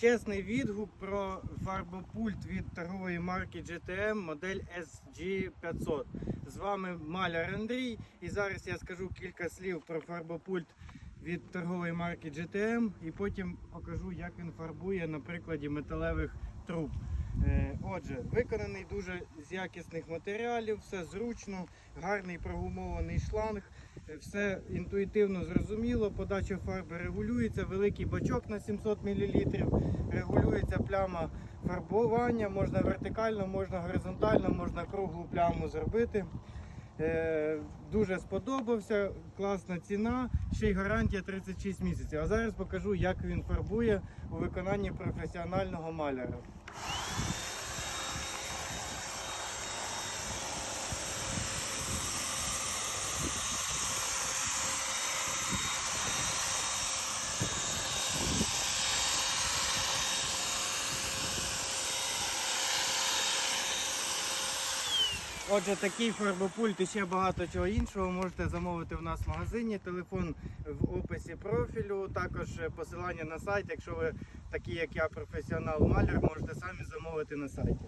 Чесний відгук про фарбопульт від торгової марки GTM модель SG500. З вами Маляр Андрій. І зараз я скажу кілька слів про фарбопульт від торгової марки GTM і потім покажу, як він фарбує на прикладі металевих труб. Е, Отже, виконаний дуже з якісних матеріалів, все зручно, гарний прогумований шланг, е, все інтуїтивно зрозуміло. Подача фарби регулюється, великий бачок на 700 мл, регулюється пляма фарбування, можна вертикально, можна горизонтально, можна круглу пляму зробити. Е, Дуже сподобався, класна ціна, ще й гарантія 36 місяців. А зараз покажу, як він фарбує у виконанні професіонального маляра. Отже, такий фарбопульт і ще багато чого іншого можете замовити в нас в магазині. Телефон в описі профілю. Також посилання на сайт. Якщо ви такий, як я, професіонал маляр, можете самі замовити на сайті.